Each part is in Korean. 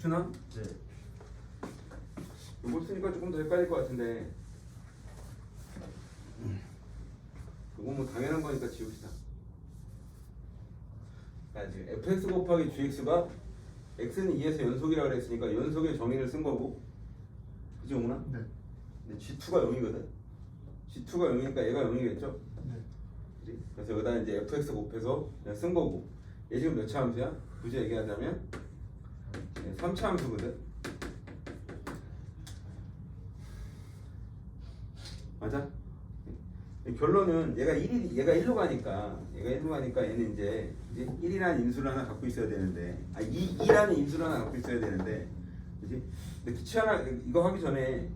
겹치나? 네. 이걸 쓰니까 조금 더 헷갈릴 것 같은데 이건 뭐 당연한 거니까 지웁시다 자 지금 fx 곱하기 gx가 x는 2에서 연속이라고 그랬으니까 연속의 정의를 쓴 거고 그지 영훈아? 네. 근데 g2가 0이거든 g2가 0이니까 얘가 0이겠죠? 네. 그지? 그래서 여기다 이제 fx 곱해서 그냥 쓴 거고 얘 지금 몇차 함수야? 굳이 얘기하자면 3차 함수거든 맞아? 결론은 얘가 1이 얘가 1로 가니까 얘가 1로 가니까 얘는 이제 이제 1이라는 인수를 하나 갖고 있어야 되는데 아 2, 2라는 인수를 하나 갖고 있어야 되는데 그지? 근데 기치 하나 이거 하기 전에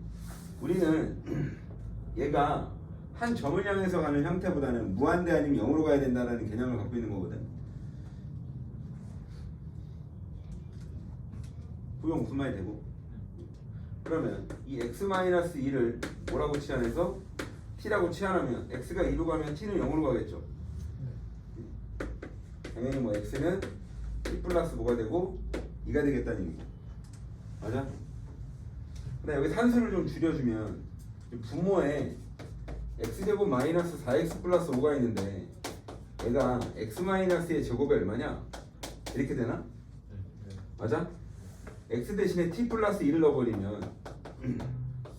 우리는 얘가 한 점을 향해서 가는 형태보다는 무한대 아니면 0으로 가야 된다는 개념을 갖고 있는 거거든. 부용 무슨 말이 되고? 그러면 이 x-2를 뭐라고 치환해서 t라고 치환하면 x가 2로 가면 t는 0으로 가겠죠. 당연히 뭐 x는 t 플러스 뭐가 되고 2가 되겠다는 얘기죠. 맞아? 근데 여기 산수를 좀 줄여주면 이 분모에 x제곱 마이너스 4x 플러스 5가 있는데 얘가 x 마이너스의 제곱이 얼마냐? 이렇게 되나? 네. 맞아? X 대신에 t 플러스 1을 넣어버리면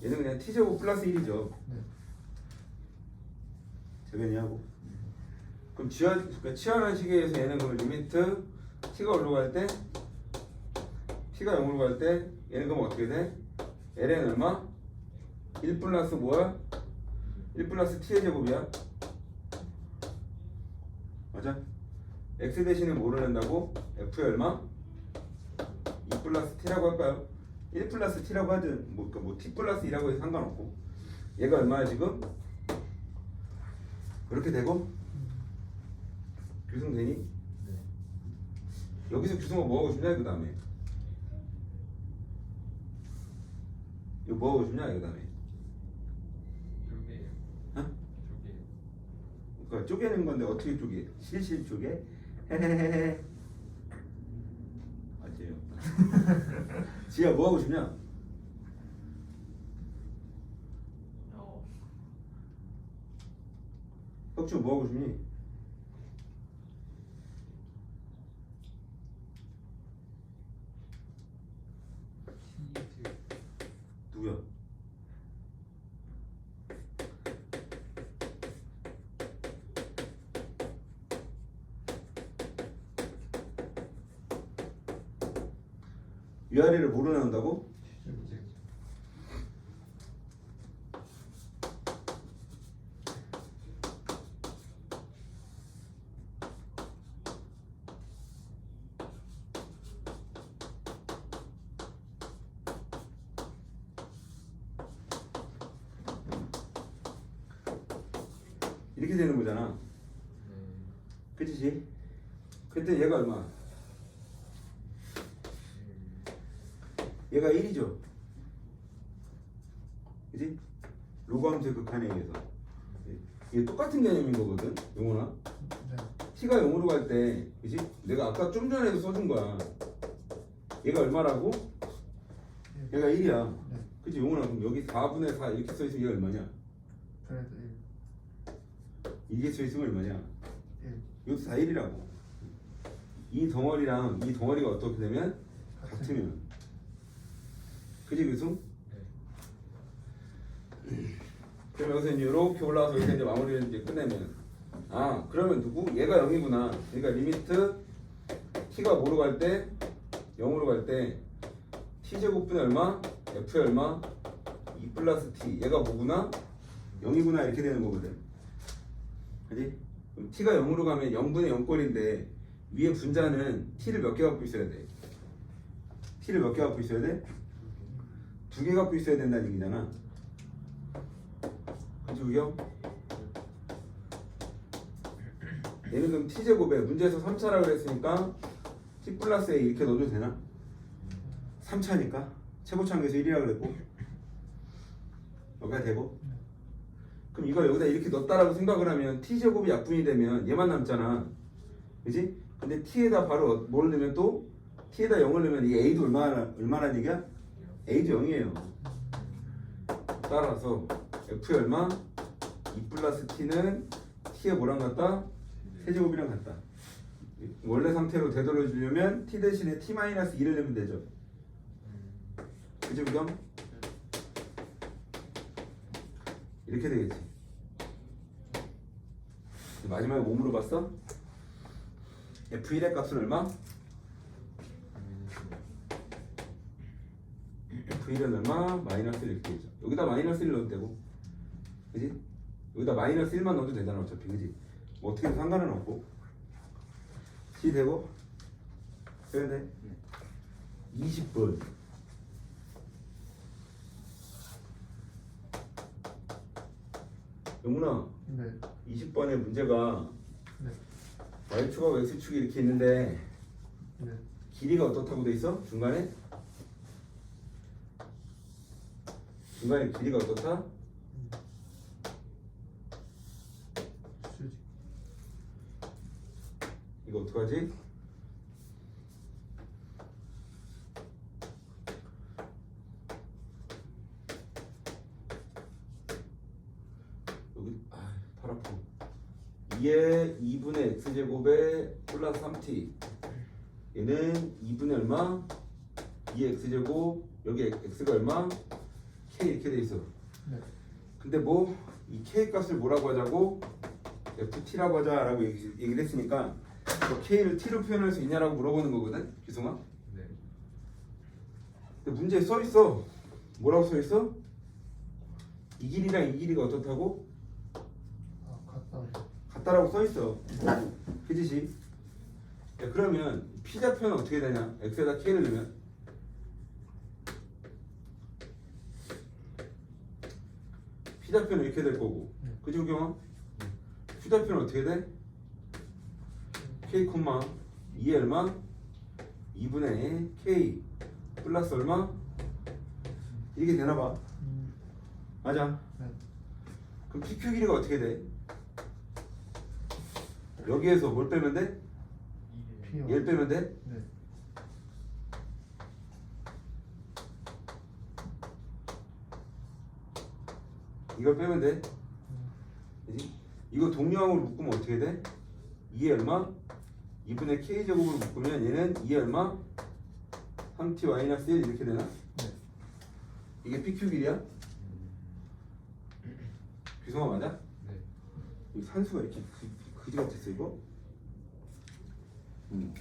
얘는 그냥 t제곱 플러스 1이죠 네. 되겠냐고 그럼 치환, 그러니까 치환한 시계에서 얘는 그럼 리미트 t가 올라갈 때 t가 0으로 갈 때 얘는 그럼 어떻게 돼? ln 얼마? 1 플러스 뭐야? 1 플러스 t의 제곱이야 맞아? x 대신에 뭐를 낸다고? f의 얼마? 2 플러스 t라고 할까요? 1 플러스 t라고 하든 뭐, 그러니까 뭐 t 플러스 2라고 해도 상관없고 얘가 얼마야 지금? 그렇게 되고 규승되니? 네. 여기서 규승아 뭐하고 싶냐 그 다음에 이거 뭐하고 싶냐 그 다음에. 어? 그러니까 쪼개는 건데 어떻게 쪼개? 실실 쪼개? 헤헤헤헤 지야 뭐 하고 싶냐? 어. 혁주 뭐 하고 싶니? 치즈. 누구야? 위아래를 뭐로 나눈다고? 이렇게 되는 거잖아. 네. 그치지? 그때 얘가 얼마? 얘가 1이죠. 그지? 로그함수의 극한에 의해서. 이게 똑같은 개념인 거거든, 용훈아. 네. t가 0으로 갈 때, 그지? 내가 아까 좀 전에도 써준 거야. 얘가 얼마라고? 얘가 1이야. 네. 그치, 용훈아. 그럼 여기 4분의 4 이렇게 써있으면 얘가 얼마냐? 그래도 1. 이게 써있으면 얼마냐? 1. 이것도 다 1이라고. 이 덩어리랑 이 덩어리가 어떻게 되면? 같으면. 그지, 그승? 네. 그럼 여기서 이제 이렇게 올라와서 여기서 이제 마무리를 이제 끝내면 아 그러면 누구? 얘가 0이구나 그러니까 리미트 t가 뭐로 갈 때? 0으로 갈 때 t제곱분의 얼마? f의 얼마? 2 플러스 t 얘가 뭐구나? 0이구나 이렇게 되는 거거든 그지? 그럼 t가 0으로 가면 0분의 0꼴인데 위에 분자는 t를 몇 개 갖고 있어야 돼? t를 몇 개 갖고 있어야 돼? 두 개 갖고 있어야 된다는 얘기잖아 그치 우경? 얘는 그럼 t제곱에 문제에서 3차라고 그랬으니까 t 플러스 a 이렇게 넣어도 되나? 3차니까 최고차항에서 1이라고 그랬고 여기가 되고 그럼 이걸 여기다 이렇게 넣었다라고 생각을 하면 t제곱이 약분이 되면 얘만 남잖아 그지? 근데 t에다 바로 뭘 넣으면 또 t에다 0을 넣으면 이 a도 얼마나 얼마나 얘기야? A도 0이에요. 따라서 f의 얼마? 2 플러스 t는 t의 뭐랑 같다? 세제곱이랑 같다. 원래 상태로 되돌려주려면 t 대신에 t 마이너스 2를 넣으면 되죠. 그지 그럼? 이렇게 되겠지. 마지막에 뭐 물어봤어? f1의 값은 얼마? F1은 얼마? 마이너스 1 이렇게 되죠. 여기다 마이너스 1 넣어도 되고, 그지? 여기다 마이너스 1만 넣어도 되잖아, 어차피, 그지? 뭐 어떻게 상관은 없고. C 되고, 돼? 20분. 영문아, 네. 20번의 문제가 네. y축하고 x축이 이렇게 있는데 네. 길이가 어떻다고 돼 있어? 중간에? 중간에 길이가 어떻다? 이거 어떡하지? 여기 아팔 아파 2에 2분의 x제곱에 플러스 3t 얘는 2분의 얼마? 2의 x제곱 여기 x가 얼마? K 이렇게 돼 있어. 네. 근데 뭐 이 k 값을 뭐라고 하자고? Ft라고 하자라고 얘기, 얘기를 했으니까 너 k를 t로 표현할 수 있냐라고 물어보는 거거든 기승아. 네. 근데 문제에 써 있어. 뭐라고 써 있어? 이 길이랑 이 길이가 어떻다고? 아 같다. 같다라고 써 있어. 그지시 야, 그러면 p 좌표는 어떻게 되냐? X에다 k를 넣으면 p 좌표는 이렇게 될 거고 네. 그지 우경아 q 좌표는 어떻게 돼 k 콤마 2에 얼마 2분의 k 플러스 얼마 이렇게 되나 봐 음. 맞아 네. 그럼 PQ 길이가 어떻게 돼? 여기에서 뭘 빼면 돼? 얘를 빼면 돼? 네. 이걸 빼면 돼? 음. 그지? 이거 동량으로 묶으면 어떻게 돼? 2에 얼마? 2분의 K제곱으로 묶으면 얘는 2에 얼마? 3T 마이너스 1 이렇게 되나? 네. 이게 PQ 길이야? 규성아 맞아? 네. 이 산수가 이렇게 그- 그지 같았어 이거? 음.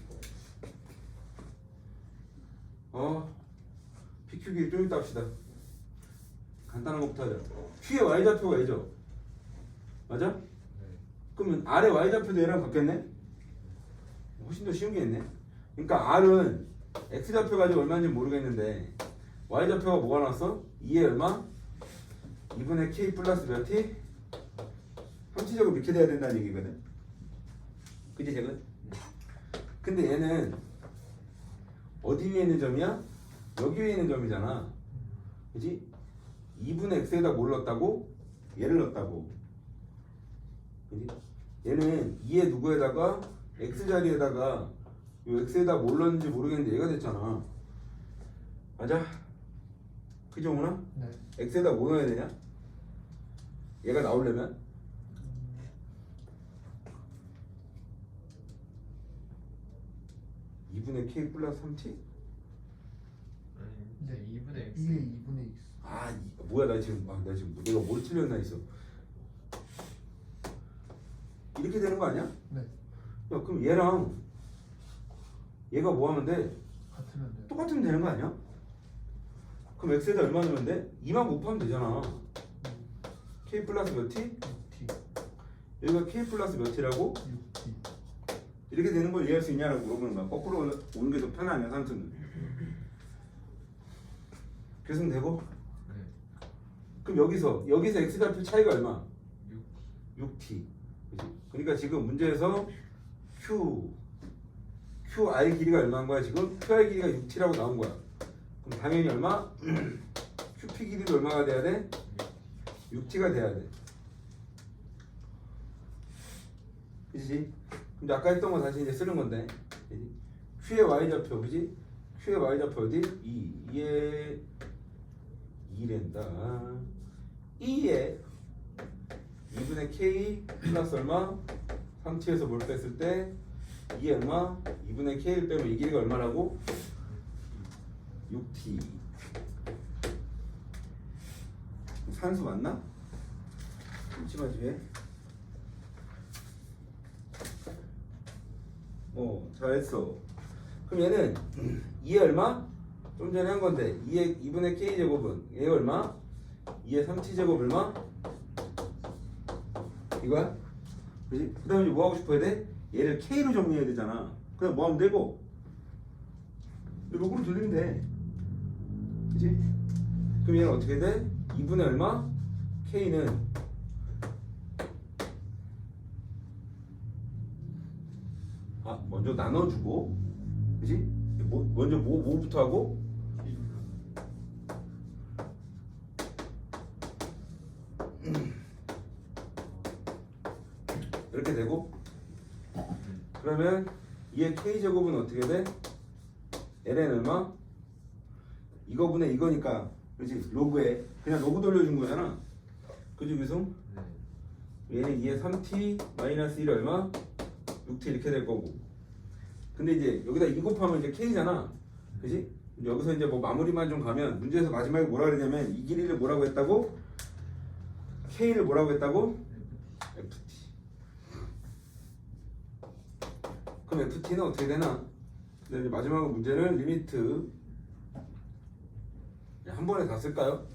어 PQ 길이 좀 이따 합시다 간단한 것부터 하자 Q의 Y좌표가 A죠 맞아? 네. 그러면 R의 Y좌표도 얘랑 같겠네? 훨씬 더 쉬운 게 있네 그러니까 R은 X좌표 가지고 얼마인지 모르겠는데 Y좌표가 뭐가 나왔어? 2에 얼마? 2분의 K 플러스 몇 T? 함치적으로 이렇게 돼야 된다는 얘기거든 그지 잭은? 근데 얘는 어디 위에 있는 점이야? 여기 위에 있는 점이잖아 그지? 2분의 x에다 뭘 넣었다고? 얘를 넣었다고 그지? 얘는 2의 누구에다가 x 자리에다가 요 x에다 뭘 넣었는지 모르겠는데 얘가 됐잖아 맞아? 그죠 오나? 네. x에다 뭐 넣어야 되냐? 얘가 나오려면 2분의 k 플러스 3t? 아니 네. 이제 2분의 x. 이게 2분의 x. 아 이- 뭐야 나 지금 아, 나 지금 내가 뭘 틀렸나 했어 이렇게 되는 거 아니야? 네. 야 그럼 얘랑 얘가 뭐 하면 돼? 같으면 돼요. 똑같으면 되는 거 아니야? 그럼 x에다 얼마 넣으면 돼? 2만 곱하면 되잖아 k 플러스 몇 t? 6t. 여기가 k 플러스 몇 t라고? 6t. 이렇게 되는 걸 이해할 수 있냐라고 물어보는 거야 거꾸로 오는 게 더 편하냐 산수는 계승되고? 네. 그럼 여기서 여기서 x좌표 차이가 얼마? 6. 6t. 그치? 그러니까 지금 문제에서 q qi 길이가 얼마인 거야 지금? qi 길이가 6t라고 나온 거야. 그럼 당연히 얼마? qp 길이도 얼마가 돼야 돼? 6t가 돼야 돼. 그지? 근데 아까 했던 거 다시 이제 쓰는 건데. 그지? q의 y 좌표, 그지? Q의 y좌표 어디? 2 2에 2랜다 2에 2분의 K 플러스 얼마? 3T에서 뭘 뺐을 때 2에 얼마? 2분의 K를 빼면 이 길이가 얼마라고? 6T 산수 맞나? 잠시만 뒤에 어 잘했어 그럼 얘는 2에 얼마? 좀 전에 한 건데 2의 2분의 k 제곱은 얘가 얼마? 2의 3t 제곱 얼마? 이거야? 그지? 그 다음에 뭐 하고 싶어야 돼? 얘를 k로 정리해야 되잖아 그냥 뭐 하면 되고 로그로 돌리면 돼 그지? 그럼 얘는 어떻게 돼? 2분의 얼마? k는 아 먼저 나눠주고 그지? 뭐, 먼저 뭐, 뭐부터 하고? 되고 그러면 2의 k제곱은 어떻게 돼? ln 얼마? 이거분의 이거니까 그지? 로그에 그냥 로그 돌려준 거잖아 그지 미송? 네. 얘는 2의 3t 마이너스 1 얼마? 6t 이렇게 될 거고 근데 이제 여기다 2 곱하면 이제 k잖아 그지? 여기서 이제 뭐 마무리만 좀 가면 문제에서 마지막에 뭐라 그러냐면 이 길이를 뭐라고 했다고? k를 뭐라고 했다고? ft 그럼 ft는 어떻게 되나? 근데 이제 마지막 문제는 리미트 한 번에 다 쓸까요?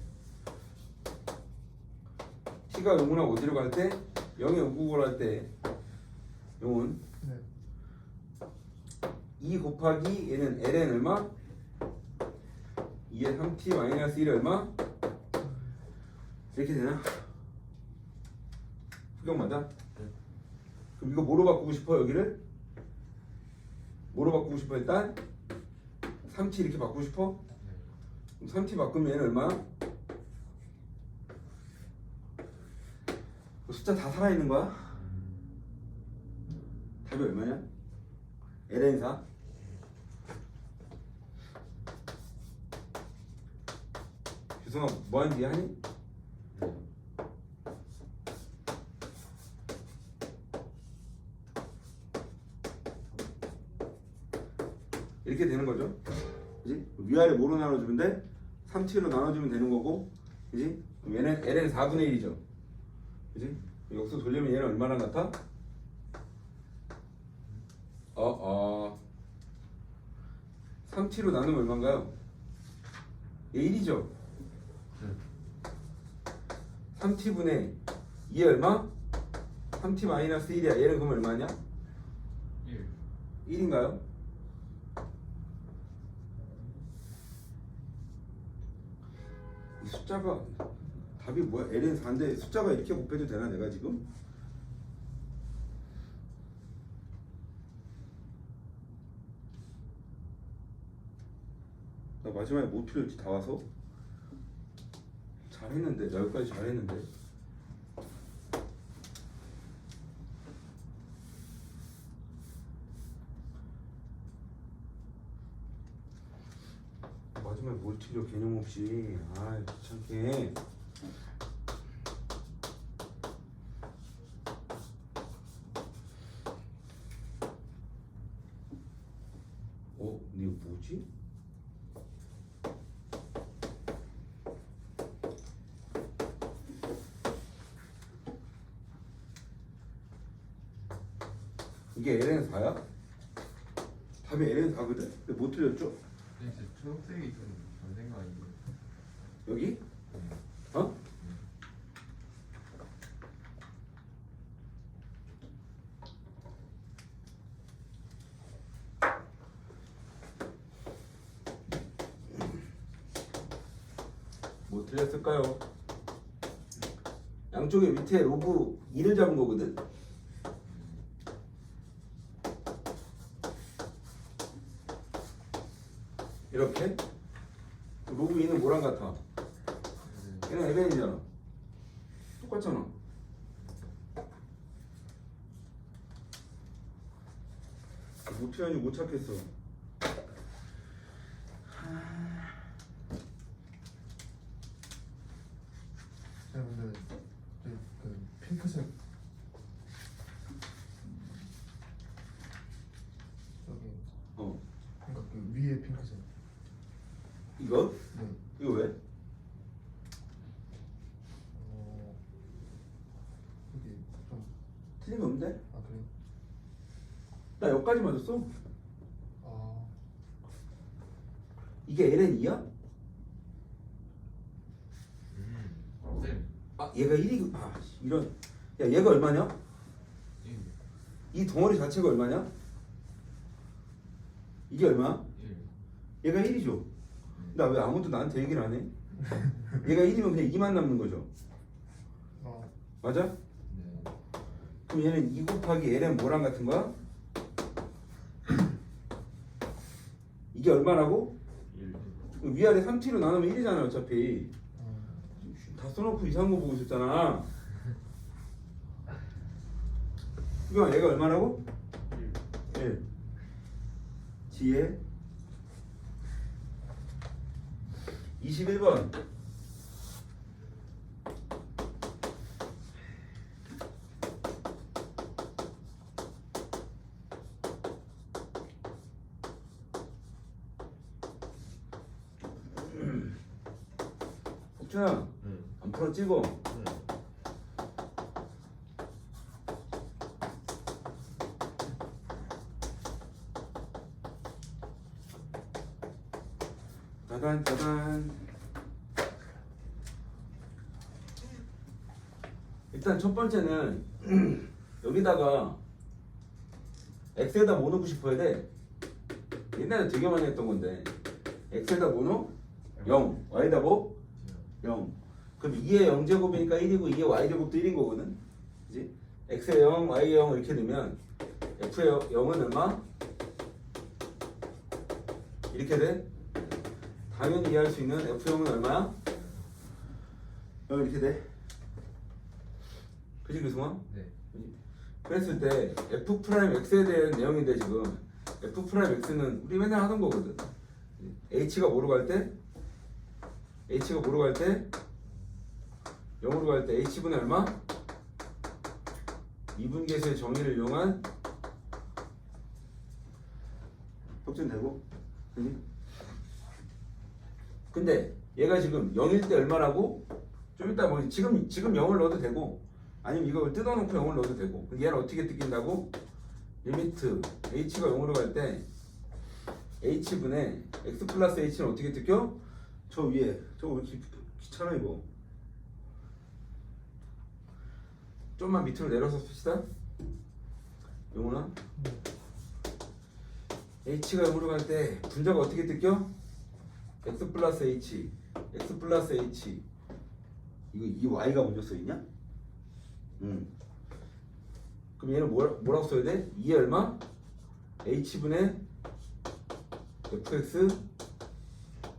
t가 0이나 어디로 갈 때? 0에 5구걸 할때 0은 네. 2 곱하기 얘는 ln 얼마? 2의 3t 마이너스 1 얼마? 이렇게 되나? 수경 맞아? 네. 그럼 이거 뭐로 바꾸고 싶어 여기를? 뭐로 바꾸고 싶어 일단? 3t 이렇게 바꾸고 싶어? 네. 그럼 3t 바꾸면 얼마? 그 숫자 다 살아있는 거야? 답이 얼마냐? ln4 규성아 뭐하는지 하니? 이렇게 되는 거죠. 그지? 위아래 뭐로 나눠주면 돼? 3t로 나눠주면 되는 거고, 그지? 얘는 ln 4분의 1이죠. 그지? 여기서 돌리면 얘는 얼마나 같아? 어, 어. 3t로 나누면 얼마인가요? 얘 1이죠. 네. 3t분의 2에 얼마? 3t 마이너스 1이야. 얘는 그럼 얼마냐? 1. 1인가요? 숫자가 답이 뭐야? ln 4인데 숫자가 이렇게 곱해도 되나 내가 지금? 나 마지막에 못 틀렸지 다 와서 잘했는데 나 여기까지 잘했는데 틀려 개념 없이 아 귀찮게 어? 이거 뭐지? 이게 LN 4야? 답이 LN 4거든? 근데 못 틀렸죠? 근데 진짜 초록색이 아니에요? 여기? 네. 어? 뭐 틀렸을까요? 양쪽에 밑에 로브 2를 잡은 거거든? 이렇게? 로브 2는 뭐랑 같아? 네. 얘는 LN이잖아. 똑같잖아. 못 틀렸니 못 찾겠어. 틀림이 없는데? 아 그래요? 나 여기까지 맞았어. 아 이게 ln 2야? 음. 쌤. 아 얘가 1이 아 이런 야 얘가 얼마냐? 1. 이 덩어리 자체가 얼마냐? 이게 얼마? 1. 얘가 1이죠. 나 왜 아무도 나한테 얘기를 안 해? 얘가 1이면 그냥 2만 남는 거죠. 어, 맞아? 네. 그럼 얘는 2 곱하기 ln 뭐랑 같은 거야? 이게 얼마라고? 1. 위아래 3t로 나누면 1이잖아 어차피 어, 다 써놓고 이상한 거 보고 있었잖아 이거 얘가 얼마라고? 1. 1 지혜 21번 복준아 네. 안 풀어 찍어 네. 짜잔 짜잔 일단 첫 번째는 여기다가 x에다 뭐 넣고 싶어야 돼 옛날에 되게 많이 했던 건데 x에다 뭐 넣어? 0 y에다 뭐? 0 그럼 2의 0제곱이니까 1이고 2의 y제곱도 1인 거거든 그지? x에 0, y에 0 이렇게 넣으면 f의 0은 얼마? 이렇게 돼? 당연히 이해할 수 있는 F0은 얼마야? 어, 이렇게 돼. 그지 그승아? 네. 그랬을 때 F 프라임 X에 대한 내용인데 지금 F 프라임 X는 우리 맨날 하던 거거든. H가 뭐로 갈 때? H가 뭐로 갈 때? 0으로 갈 때 H분의 얼마? 2분계수의 정의를 이용한 혁준되고 그지? 근데 얘가 지금 0일 때 얼마라고? 좀 이따 뭐 지금 지금 0을 넣어도 되고 아니면 이걸 뜯어놓고 0을 넣어도 되고 얘는 어떻게 뜯긴다고? 리미트 h가 0으로 갈 때 h분의 x 플러스 h는 어떻게 뜯겨? 저 위에 저거 왜 이렇게 귀찮아 이거 좀만 밑으로 내려서 씁시다 영훈아 h가 0으로 갈 때 분자가 어떻게 뜯겨? x 플러스 h x 플러스 h 이거 이 y가 먼저 써있냐? 응 그럼 얘는 뭐, 뭐라고 써야 돼? 2에 얼마? h분의 fx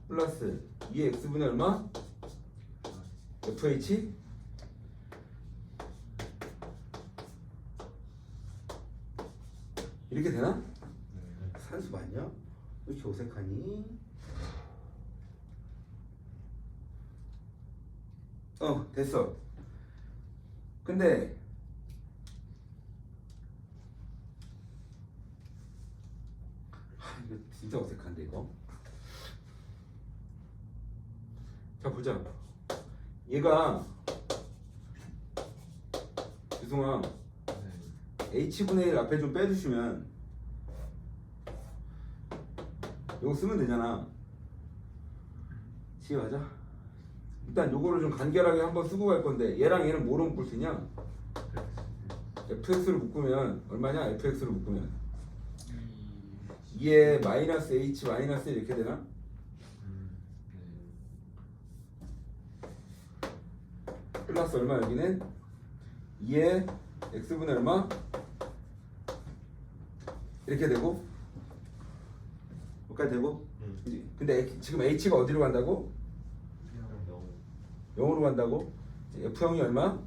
플러스 2의 x분의 얼마? fh 이렇게 되나? 네. 산수 맞냐? 왜 이렇게 어색하니? 어 됐어 근데 하, 이거 진짜 어색한데 이거 자 보자 얘가 네. H분의 1 앞에 좀 빼주시면 이거 쓰면 되잖아 지혜 맞아? 일단 요거를 좀 간결하게 한번 쓰고 갈 건데 얘랑 얘는 뭐로 묶을 수 있냐? fx를 묶으면 얼마냐? fx를 묶으면 2에 마이너스 h 마이너스 이렇게 되나? 플러스 얼마 여기는 2에 x분의 얼마? 이렇게 되고 여기까지 되고 음. 그지? 근데 H- 지금 h가 어디로 간다고? 0으로 간다고? f0이 얼마?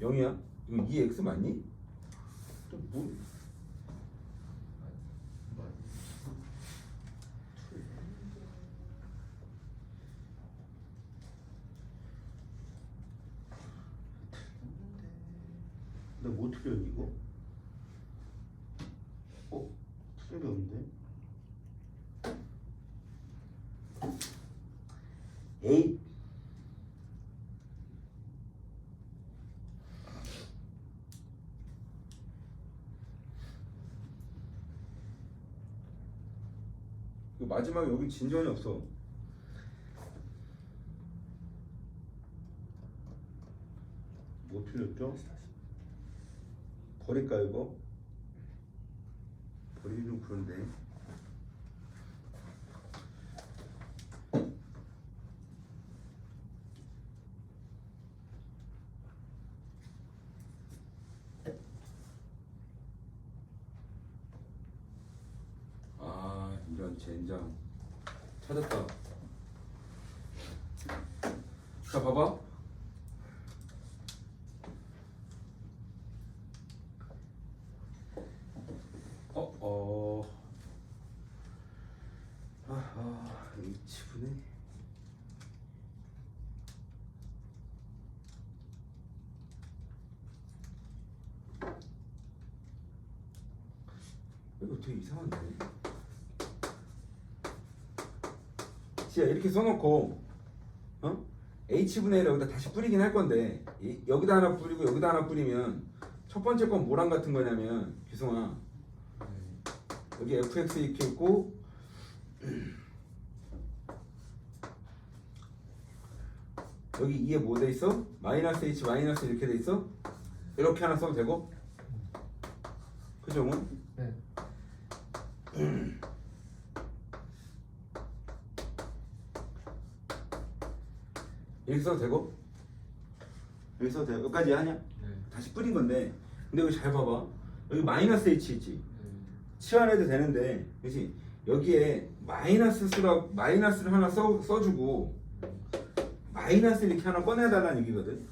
0. 0이야? 이거 2x 맞니? 또 뭐? 나뭐 틀렸니 이거? 어? 틀린 게 없는데? A 그 마지막에 여기 진전이 없어. 뭐 틀렸죠? 버릴까 이거? 버리기 좀 그런데. 아 젠장 찾았다. 자 봐봐. 어 어. 아하 H분의 이거 되게 이상한데. 지야 이렇게 써놓고 어? h분의 1 여기다 다시 뿌리긴 할 건데 이- 여기다 하나 뿌리고 여기다 하나 뿌리면 첫 번째 건 뭐랑 같은 거냐면 규성아 네. 여기 fx 이렇게 있고 여기 2에 뭐 돼 있어? 마이너스 h 마이너스 이렇게 돼 있어? 이렇게 하나 써도 되고 그죠? 응? 네. 이렇게 써도 되고 여기 써도 돼 여기까지 하냐? 네. 다시 뿌린 건데 근데 여기 잘 봐봐 여기 마이너스 h 있지 네. 치환해도 되는데 그렇지 여기에 마이너스 수라 마이너스를 하나 써, 써주고 마이너스 이렇게 하나 꺼내달라는 얘기거든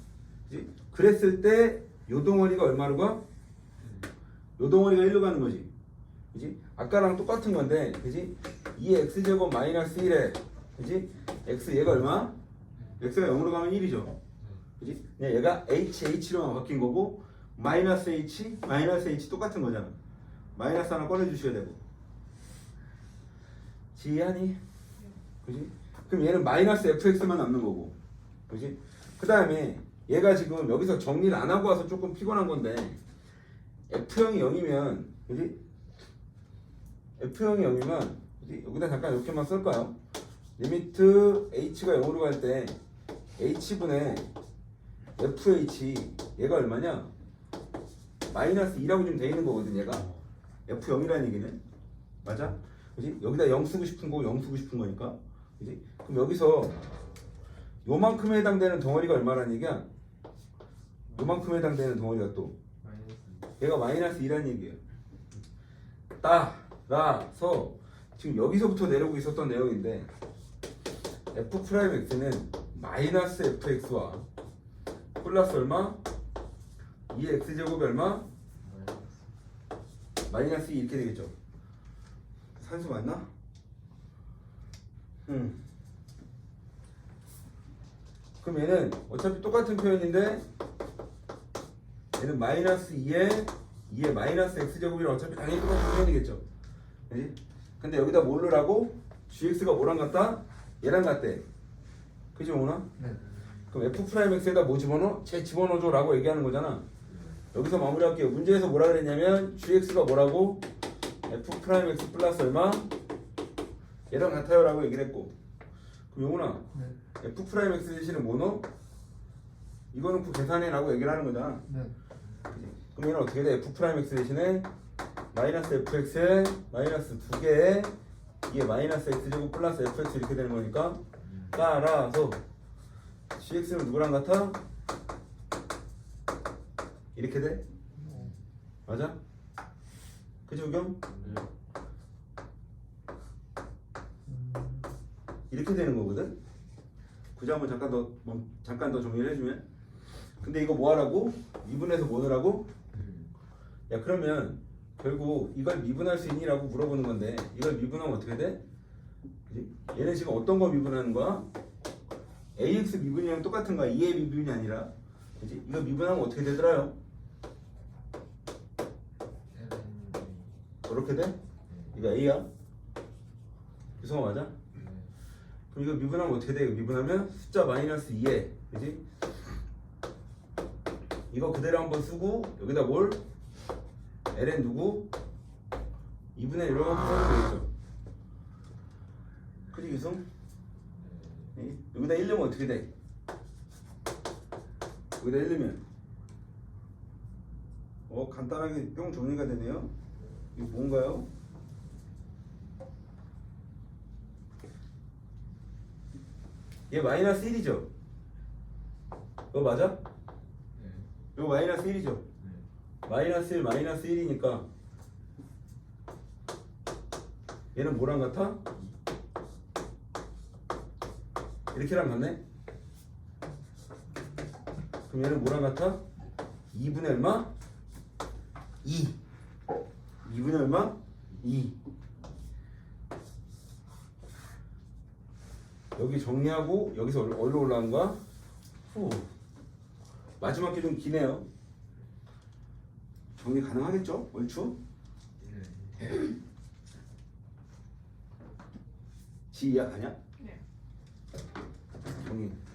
그치? 그랬을 때요 덩어리가 얼마로 가? 요 덩어리가 1로 가는 거지 그지? 아까랑 똑같은 건데 그지? 2의 x제곱 마이너스 1에 그지? x 얘가 얼마? X가 0으로 가면 1이죠 그지? 얘가 h, h로만 바뀐 거고 마이너스 h, 마이너스 h 똑같은 거잖아 마이너스 하나 꺼내주셔야 되고 지하니? 그지? 그럼 얘는 마이너스 fx만 남는 거고 그지? 그 다음에 얘가 지금 여기서 정리를 안 하고 와서 조금 피곤한 건데 f형이 0이면 그지? f형이 0이면 그지? 여기다 잠깐 이렇게만 쓸까요? 리미트 h가 0으로 갈때 h분의 fh 얘가 얼마냐? 마이너스 2라고 좀돼 있는 거거든 얘가 f0이라는 얘기는 맞아? 그지? 여기다 0 쓰고 싶은 거 0 쓰고 싶은 거니까 그지? 그럼 여기서 요만큼에 해당되는 덩어리가 얼마라는 얘기야? 요만큼에 해당되는 덩어리가 또. 얘가 마이너스 2라는 얘기예요 따라서 지금 여기서부터 내려오고 있었던 내용인데 f 프라임 x는 마이너스 fx와 플러스 얼마? 2의 x제곱이 얼마? 마이너스. 마이너스 2 이렇게 되겠죠. 산수 맞나? 응. 그럼 얘는 어차피 똑같은 표현인데 얘는 마이너스 2에 2에 마이너스 x제곱이랑 어차피 당연히 똑같은 표현이겠죠. 그지? 근데 여기다 뭘 넣으라고? gx가 뭐랑 같다? 얘랑 같대. 그지 오나? 네. 그럼 f 프라임 x에다 뭐 집어넣어? 쟤 집어넣어줘라고 얘기하는 거잖아. 여기서 마무리할게요. 문제에서 뭐라 그랬냐면 gx가 뭐라고? f 프라임 x 플러스 얼마? 얘랑 같아요라고 얘기를 했고. 그럼 용훈아, 네. f 프라임 x 대신에 뭐 넣어? 이거 넣고 계산해라고 얘기를 하는 거잖아. 네. 그럼 얘는 어떻게 돼? f 프라임 x 대신에 마이너스 fx에 마이너스 두 개에 이게 마이너스 x 제곱 플러스 fx 이렇게 되는 거니까 따라서 gx는 누구랑 같아? 이렇게 돼? 어, 맞아? 그지 우경? 이렇게 되는 거거든? 그지 한번 잠깐 더 멈- 잠깐 더 정리를 해주면 근데 이거 뭐 하라고? 미분해서 뭐 넣으라고? 야 그러면 결국 이걸 미분할 수 있니라고 물어보는 건데 이걸 미분하면 어떻게 돼? 그지? 얘는 지금 어떤 거 미분하는 거야? ax 미분이랑 똑같은 거야 2a 미분이 아니라 그지? 이거 미분하면 어떻게 되더라요? 저렇게 돼? 네. 이거 a야? 유성아 맞아? 네. 그럼 이거 미분하면 어떻게 돼? 미분하면 숫자 마이너스 2에 그지? 이거 그대로 한번 쓰고 여기다 뭘? ln 누구? 2분의 1로 써도 되겠죠 그지. 예? 여기다 1 넣으면 어떻게 돼? 여기다 1 넣으면 어 간단하게 뿅 정리가 되네요 이거 뭔가요? 얘 마이너스 1이죠? 이거 맞아? 네. 이거 마이너스 1이죠? 네. 마이너스 1 마이너스 1이니까 얘는 뭐랑 같아? 이렇게랑 같네? 그럼 얘는 뭐랑 같아? 2분의 얼마? 2 2분의 얼마? 2 여기 정리하고 여기서 어디로 올라간 거야? 후 마지막 게 좀 기네요 정리 가능하겠죠? 얼추? 네. 지 이해하냐? 네. 정리